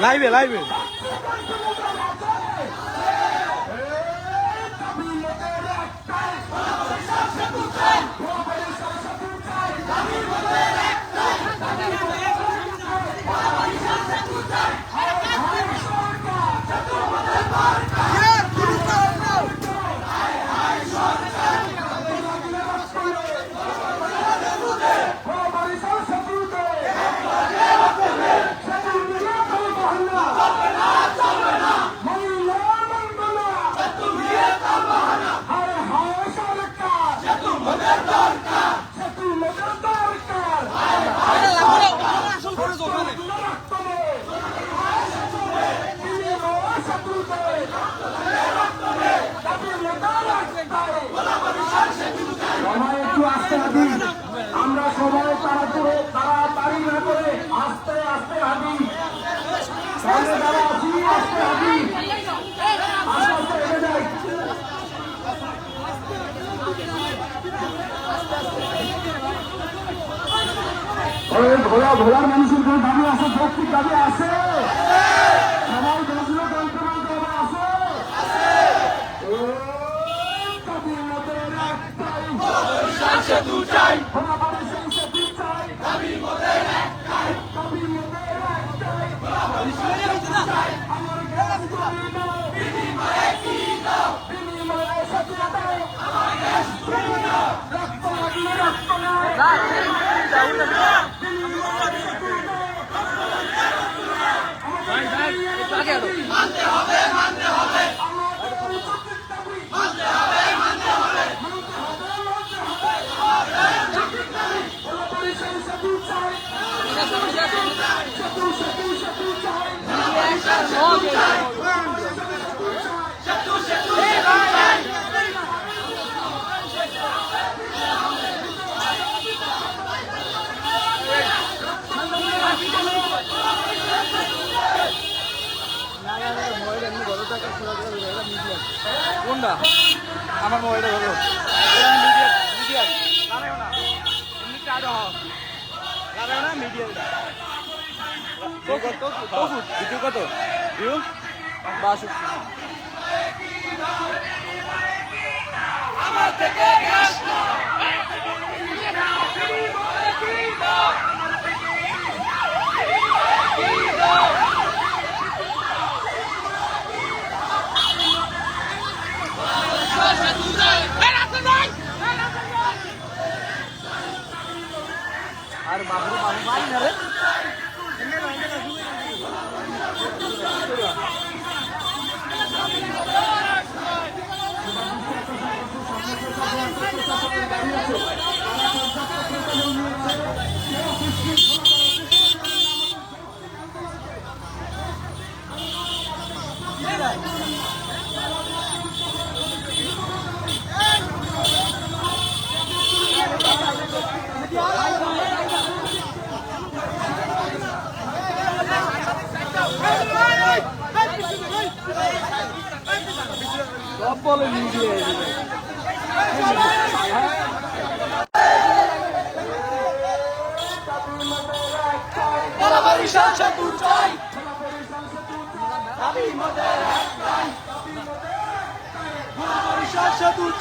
লাইভে লাইভে ওই ভোলার মানুষের কোনো দাবি আছে? যৌক্তিক দাবি আছে? সবাই যন্ত্রণা দাবি আছে। ও, ঘোড়াবাড়ি কোনটা? আমার মোবাইলটা ধরো মিডিয়া লাগাও না এমনি হও লাগাও না মিডিয়া কত কত ভিডিও কত ভিউ বাষট্টি আর বাবু বাবু পারি না রে সব বলে সেতু চাই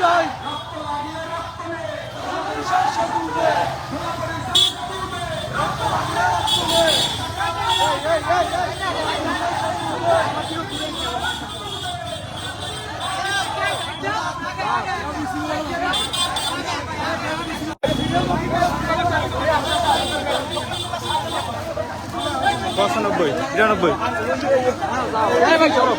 চাই পঁচানব্বই বিরানব্বই। করো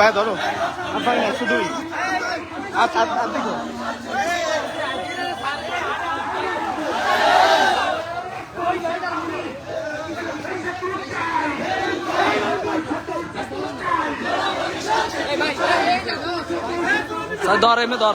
ভাই ধরো। শুধুই। আচ্ছা, আচ্ছা, আচ্ছা, ধর এমনি ধর।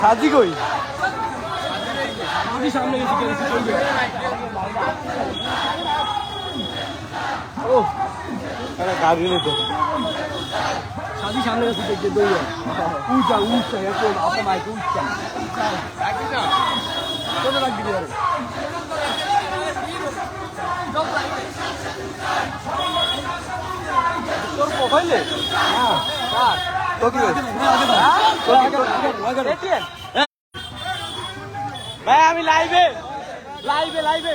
সাজি কই ও আরে গাড়ি নিয়ে তো। সাদি সামনে গেছে দেখতে দৌড় উঁচা উঁচা এত আপা মাইক উঁচা তোর প্রোফাইলে হ্যাঁ? ভাই আমি লাইভে লাইভে লাইভে